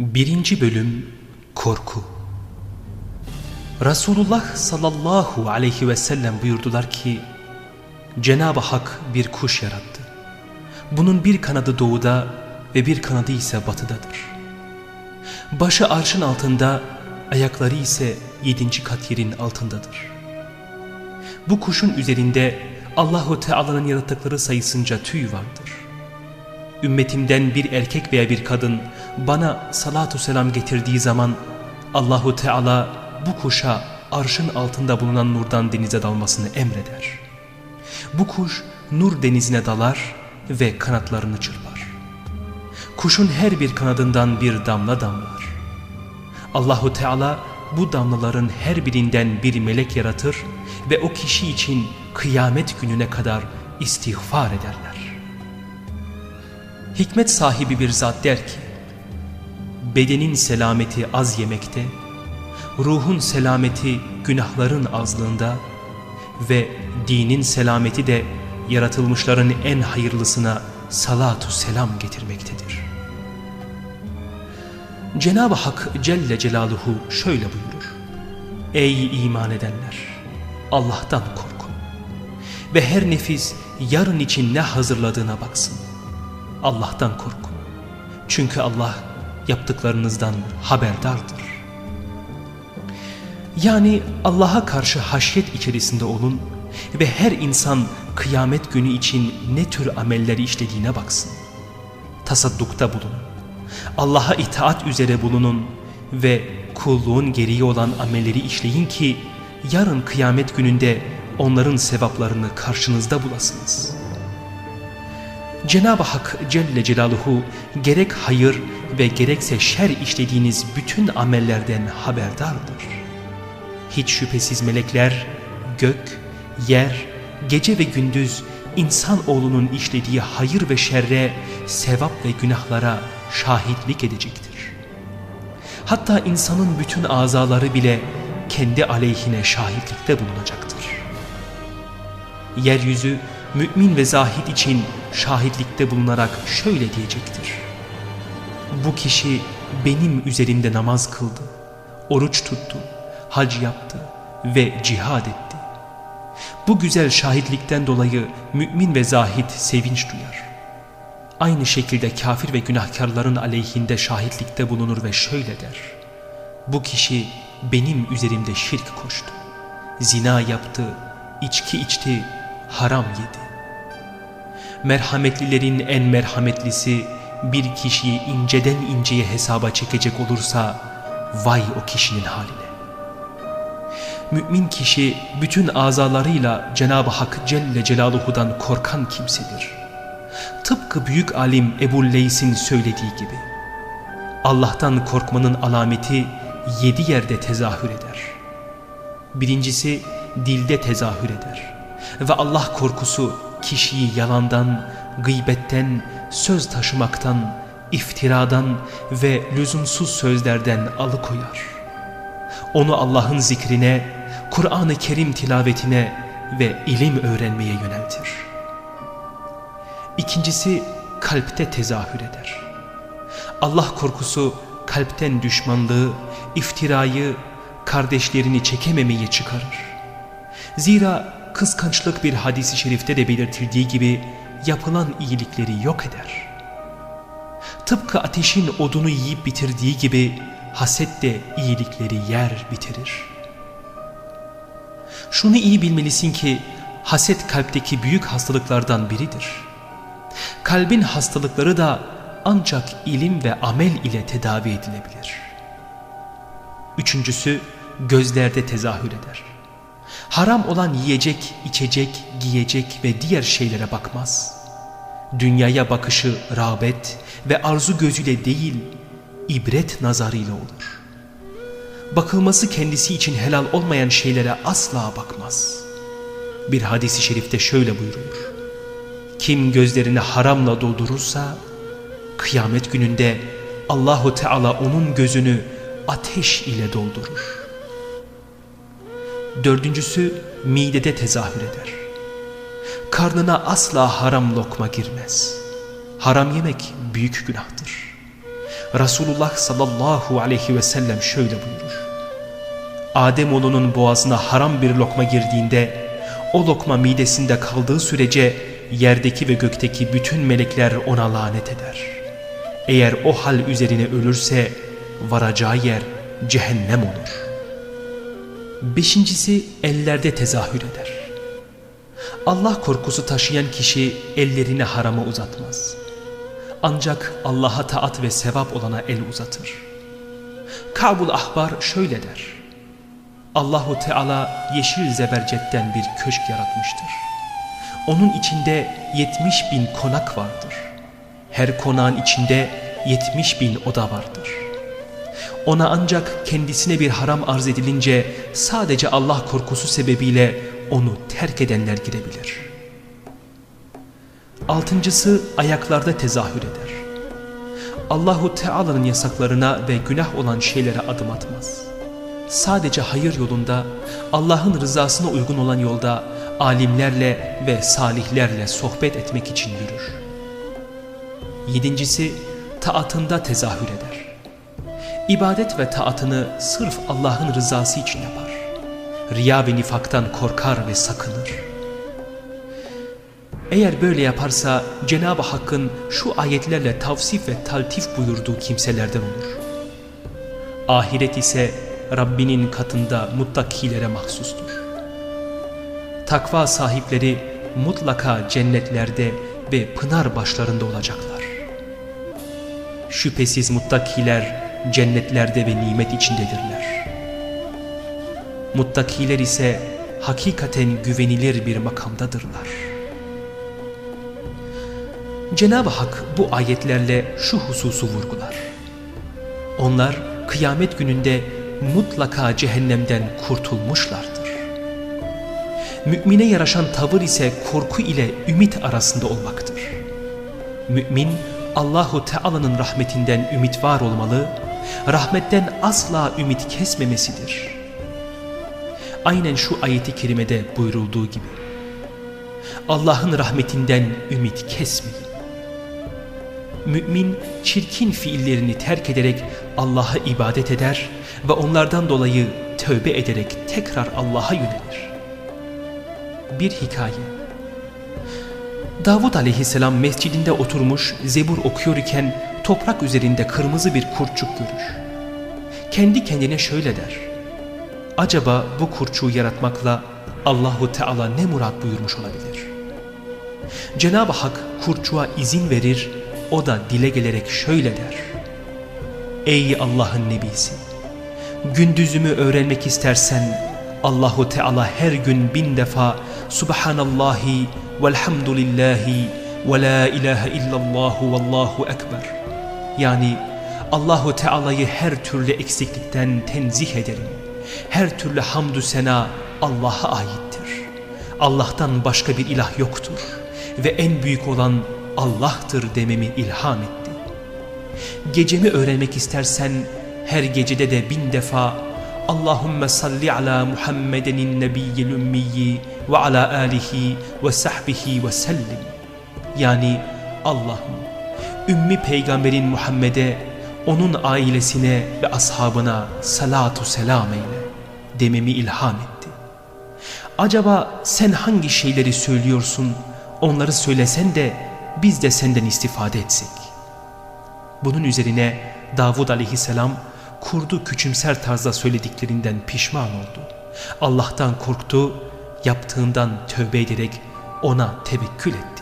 Birinci Bölüm Korku Resulullah sallallahu aleyhi ve sellem buyurdular ki Cenab-ı Hak bir kuş yarattı. Bunun bir kanadı doğuda ve bir kanadı ise batıdadır. Başı arşın altında, ayakları ise yedinci kat yerin altındadır. Bu kuşun üzerinde Allahu Teala'nın yarattıkları sayısınca tüy vardır. Ümmetimden bir erkek veya bir kadın bana salatu selam getirdiği zaman Allahu Teala bu kuşa arşın altında bulunan nurdan denize dalmasını emreder. Bu kuş nur denizine dalar ve kanatlarını çırpar. Kuşun her bir kanadından bir damla damlar. Allahu Teala bu damlaların her birinden bir melek yaratır ve o kişi için kıyamet gününe kadar istiğfar ederler. Hikmet sahibi bir zat der ki, bedenin selameti az yemekte, ruhun selameti günahların azlığında ve dinin selameti de yaratılmışların en hayırlısına salatu selam getirmektedir. Cenab-ı Hak Celle Celaluhu şöyle buyurur. Ey iman edenler! Allah'tan korkun. Ve her nefis yarın için ne hazırladığına baksın. Allah'tan korkun. Çünkü Allah yaptıklarınızdan haberdardır. Yani Allah'a karşı haşyet içerisinde olun ve her insan kıyamet günü için ne tür amelleri işlediğine baksın. Tasaddukta bulunun. Allah'a itaat üzere bulunun ve kulluğun gereği olan amelleri işleyin ki yarın kıyamet gününde onların sevaplarını karşınızda bulasınız. Cenab-ı Hak Celle Celaluhu gerek hayır ve gerekse şer işlediğiniz bütün amellerden haberdardır. Hiç şüphesiz melekler gök, yer, gece ve gündüz insan oğlunun işlediği hayır ve şerre, sevap ve günahlara şahitlik edecektir. Hatta insanın bütün azaları bile kendi aleyhine şahitlikte bulunacaktır. Yeryüzü mümin ve zahid için şahitlikte bulunarak şöyle diyecektir. Bu kişi benim üzerimde namaz kıldı, oruç tuttu, hac yaptı ve cihad etti. Bu güzel şahitlikten dolayı mümin ve zahid sevinç duyar. Aynı şekilde kafir ve günahkarların aleyhinde şahitlikte bulunur ve şöyle der. Bu kişi benim üzerimde şirk koştu. Zina yaptı, içki içti, haram yedi. Merhametlilerin en merhametlisi bir kişiyi inceden inceye hesaba çekecek olursa vay o kişinin haline. Mümin kişi bütün azalarıyla Cenab-ı Hak Celle Celaluhu'dan korkan kimsedir. Tıpkı büyük alim Ebu Leys'in söylediği gibi. Allah'tan korkmanın alameti yedi yerde tezahür eder. Birincisi dilde tezahür eder. Ve Allah korkusu kişiyi yalandan, gıybetten, söz taşımaktan, iftiradan ve lüzumsuz sözlerden alıkoyar. Onu Allah'ın zikrine, Kur'an-ı Kerim tilavetine ve ilim öğrenmeye yöneltir. İkincisi kalpte tezahür eder. Allah korkusu kalpten düşmanlığı, iftirayı, kardeşlerini çekememeyi çıkarır. Zira kıskançlık bir hadisi şerifte de belirtildiği gibi yapılan iyilikleri yok eder. Tıpkı ateşin odunu yiyip bitirdiği gibi haset de iyilikleri yer bitirir. Şunu iyi bilmelisin ki haset kalpteki büyük hastalıklardan biridir. Kalbin hastalıkları da ancak ilim ve amel ile tedavi edilebilir. Üçüncüsü gözlerde tezahür eder. Haram olan yiyecek, içecek, giyecek ve diğer şeylere bakmaz. Dünyaya bakışı rağbet ve arzu gözüyle değil, ibret nazarıyla olur. Bakılması kendisi için helal olmayan şeylere asla bakmaz. Bir hadisi şerifte şöyle buyurulur. Kim gözlerini haramla doldurursa, kıyamet gününde Allahu Teala onun gözünü ateş ile doldurur. Dördüncüsü midede tezahür eder. Karnına asla haram lokma girmez. Haram yemek büyük günahtır. Resulullah sallallahu aleyhi ve sellem şöyle buyurur. Ademoğlunun boğazına haram bir lokma girdiğinde o lokma midesinde kaldığı sürece yerdeki ve gökteki bütün melekler ona lanet eder. Eğer o hal üzerine ölürse varacağı yer cehennem olur. Beşincisi ellerde tezahür eder. Allah korkusu taşıyan kişi ellerini harama uzatmaz. Ancak Allah'a taat ve sevap olana el uzatır. Kabul Ahbar şöyle der. Allahu Teala yeşil zebercetten bir köşk yaratmıştır. Onun içinde yetmiş bin konak vardır. Her konağın içinde yetmiş bin oda vardır. Ona ancak kendisine bir haram arz edilince sadece Allah korkusu sebebiyle onu terk edenler girebilir. Altıncısı ayaklarda tezahür eder. Allahu Teala'nın yasaklarına ve günah olan şeylere adım atmaz. Sadece hayır yolunda, Allah'ın rızasına uygun olan yolda alimlerle ve salihlerle sohbet etmek için yürür. Yedincisi, taatında tezahür eder. İbadet ve taatını sırf Allah'ın rızası için yapar. Riya ve nifaktan korkar ve sakınır. Eğer böyle yaparsa Cenab-ı Hakk'ın şu ayetlerle tavsif ve taltif buyurduğu kimselerden olur. Ahiret ise Rabbinin katında muttakilere mahsustur. Takva sahipleri mutlaka cennetlerde ve pınar başlarında olacaklar. Şüphesiz muttakiler cennetlerde ve nimet içindedirler. Muttakiler ise hakikaten güvenilir bir makamdadırlar. Cenab-ı Hak bu ayetlerle şu hususu vurgular. Onlar kıyamet gününde mutlaka cehennemden kurtulmuşlardır. Mümine yaraşan tavır ise korku ile ümit arasında olmaktır. Mümin Allahu Teala'nın rahmetinden ümit var olmalı, rahmetten asla ümit kesmemesidir. Aynen şu ayeti kerimede buyurulduğu gibi. Allah'ın rahmetinden ümit kesmeyin. Mümin çirkin fiillerini terk ederek Allah'a ibadet eder ve onlardan dolayı tövbe ederek tekrar Allah'a yönelir. Bir hikaye Davud aleyhisselam mescidinde oturmuş zebur okuyor iken toprak üzerinde kırmızı bir kurtçuk görür. Kendi kendine şöyle der. Acaba bu kurtçuğu yaratmakla Allahu Teala ne murat buyurmuş olabilir? Cenab-ı Hak kurtçuğa izin verir, o da dile gelerek şöyle der. Ey Allah'ın nebisi! Gündüzümü öğrenmek istersen Allahu Teala her gün bin defa Subhanallahi velhamdülillahi ve la ilahe illallahu vallahu ekber. Yani Allahu Teala'yı her türlü eksiklikten tenzih ederim. Her türlü hamdü sena Allah'a aittir. Allah'tan başka bir ilah yoktur ve en büyük olan Allah'tır dememi ilham etti. Gecemi öğrenmek istersen her gecede de bin defa Allahümme salli ala Muhammedenin nebiyyil ümmiyyi ve ala alihi ve sahbihi ve sellim. Yani Allah'ım ümmi peygamberin Muhammed'e, onun ailesine ve ashabına salatu selam eyle dememi ilham etti. Acaba sen hangi şeyleri söylüyorsun, onları söylesen de biz de senden istifade etsek. Bunun üzerine Davud aleyhisselam kurdu küçümser tarzda söylediklerinden pişman oldu. Allah'tan korktu, yaptığından tövbe ederek ona tevekkül etti.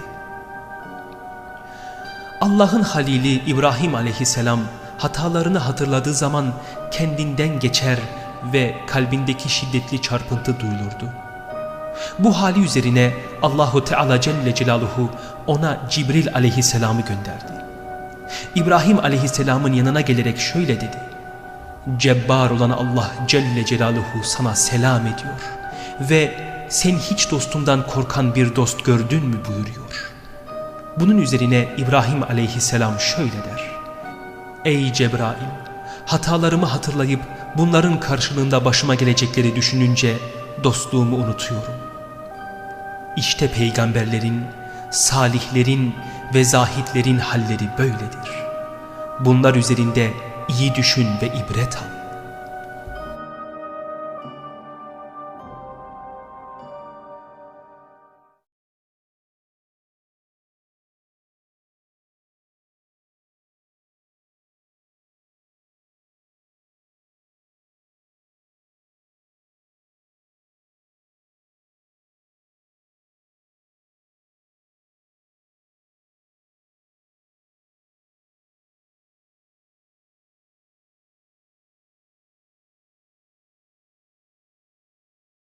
Allah'ın halili İbrahim aleyhisselam hatalarını hatırladığı zaman kendinden geçer ve kalbindeki şiddetli çarpıntı duyulurdu. Bu hali üzerine Allahu Teala Celle Celaluhu ona Cibril aleyhisselamı gönderdi. İbrahim aleyhisselamın yanına gelerek şöyle dedi. Cebbar olan Allah Celle Celaluhu sana selam ediyor ve sen hiç dostundan korkan bir dost gördün mü buyuruyor. Bunun üzerine İbrahim aleyhisselam şöyle der. Ey Cebrail! Hatalarımı hatırlayıp bunların karşılığında başıma gelecekleri düşününce dostluğumu unutuyorum. İşte peygamberlerin, salihlerin ve zahitlerin halleri böyledir. Bunlar üzerinde iyi düşün ve ibret al.